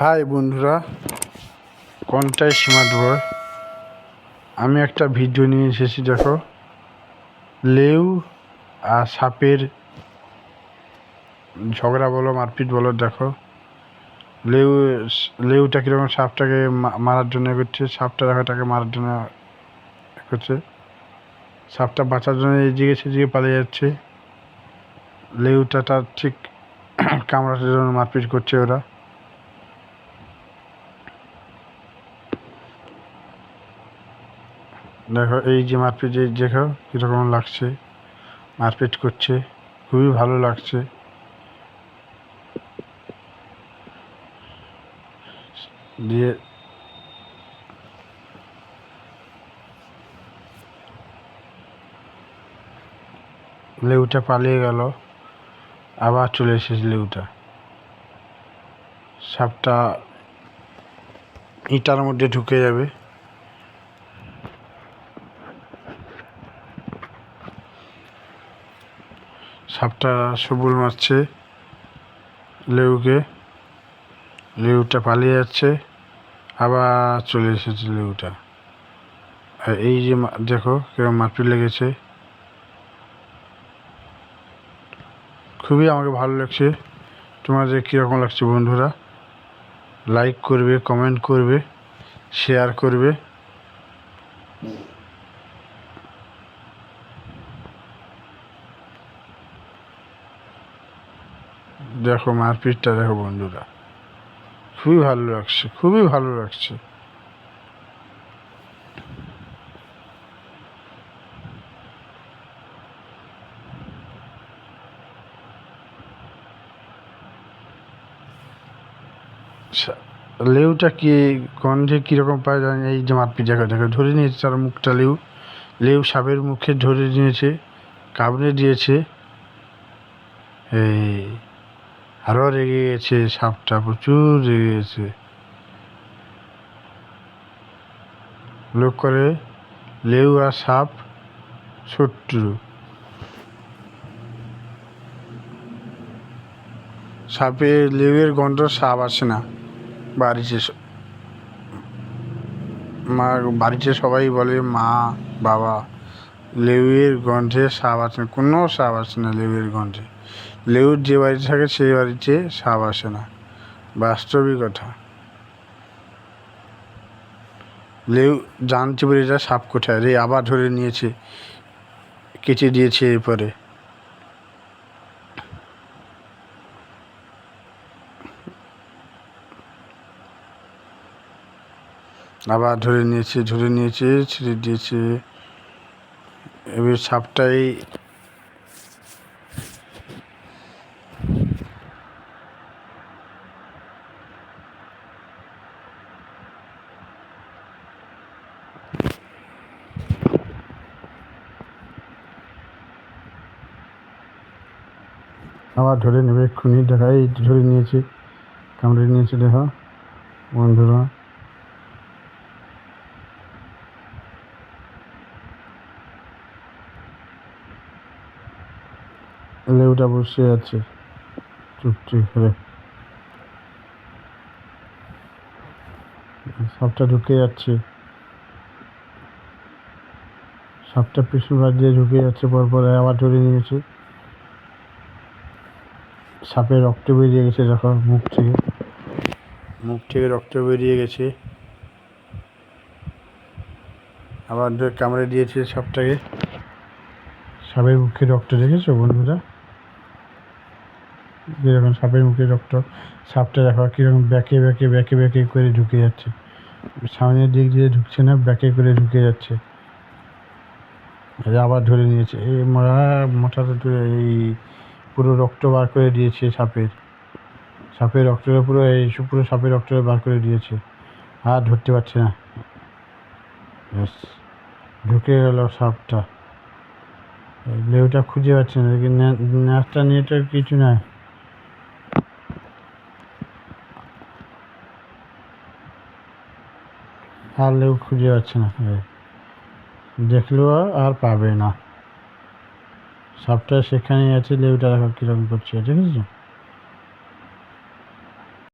High বন্ধুরা, কোনটাই smart boy আমি একটা ভিডিও নিয়ে এসেছি, দেখো। লেউ আর সাপের ঝগড়া বলো, মারপিট বলো, দেখো। লেউ, লেউটা কীরকম সাপটাকে মারার জন্য করছে, সাপটা দেখো তাকে মারার জন্য করছে। সাপটা বাঁচার জন্য এই এদিকে সেদিকে পালিয়ে যাচ্ছে। লেউটা তার ঠিক কামড়ানোর জন্য মারপিট করছে ওরা। দেখো, এই যে মারপিট, এই দেখো কীরকম লাগছে। মারপিট করছে, খুবই ভালো লাগছে। দিয়ে লেউটা পালিয়ে গেল, আবার চলে এসেছে লেউটা। সাপটা ইটার মধ্যে ঢুকে যাবে। সাপটা সবুল মারছে লেউকে। লেউটা পালিয়ে যাচ্ছে, আবার চলে এসেছে লেউটা। আর এই যে দেখো কীরকম মারপিট লেগেছে। খুবই আমাকে ভালো লাগছে। তোমাদের কীরকম লাগছে বন্ধুরা লাইক করবে কমেন্ট করবে শেয়ার করবে। দেখো মারপিটটা দেখো বন্ধুরা। খুবই ভালো লাগছে, খুবই ভালো লাগছে। লেউটা কি গন্ধে কীরকম পায় জানি। এই যে মারপিট, দেখো দেখো, ধরে নিয়েছে তার মুখটা লেউ। লেউ সাপের মুখে ধরে নিয়েছে, কামড়ে দিয়েছে। এই আরও রেগে গেছে সাপটা প্রচুর রেগে গেছে লোক করে লেউ আর সাপ, শত্রু। সাপে, লেউয়ের গন্ধ সাপ আসে না, বাড়িতে মা, বাড়িতে সবাই বলে মা, বাবা। লেউয়ের গন্ধে সাপ আসে না, কোনো সাপ আসে না লেউয়ের গন্ধে। লেউর যে বাড়িতে থাকে, সেই বাড়িতে সাপ আসে না। বাস্তবিকতা লেউ জানতে পারে এটা সাপ কোথায়। রে আবার ধরে নিয়েছে, কেটে দিয়েছে এরপরে। আবার ধরে নিয়েছে ধরে নিয়েছে, ছেড়ে দিয়েছে। এবার সাপটাই আবার ধরে নেবে এক্ষুনি। দেখা এই ধরে নিয়েছে। কামড়ে নিয়েছে দেখো। বন্ধুরা লেউটা বসে আছে। চুপটি করে সাপটা ঢুকে যাচ্ছে। সাপটা পিছন বাদ দিয়ে ঢুকে যাচ্ছে, পরপর আবার ধরে নিয়েছে। সাপের রক্ত বেরিয়ে গেছে দেখো মুখ থেকে। মুখ থেকে রক্ত বেরিয়ে গেছে। আবার কামড়ে দিয়েছে সাপটাকে। সাপের মুখে রক্ত দেখেছ বন্ধুরা? যেরকম সাপের মুখে রক্ত, সাপটা দেখো কীরকম ব্যাকে ব্যাকে ব্যাকে ব্যাকে করে ঢুকে যাচ্ছে। সামনের দিক দিয়ে ঢুকছে না, ব্যাকে করে ঢুকে যাচ্ছে। আবার ধরে নিয়েছে। এই মরা মাথাটা ধরে এই পুরো রক্ত বার করে দিয়েছে সাপের। সাপের রক্তটা পুরো এই পুরো সাপের রক্তটা বার করে দিয়েছে। আর ধরতে পারছে না। ঢুকে গেল সাপটা। লেউটা খুঁজে পাচ্ছে না। দেখি ন্যাচটা নিয়ে তো কিছু নাই। আর লেউ খুঁজে পাচ্ছে না। দেখলেও আর পাবে না সবটাই সেখানেই আছে, লেউটা দেখো কীরকম করছে, দেখেছ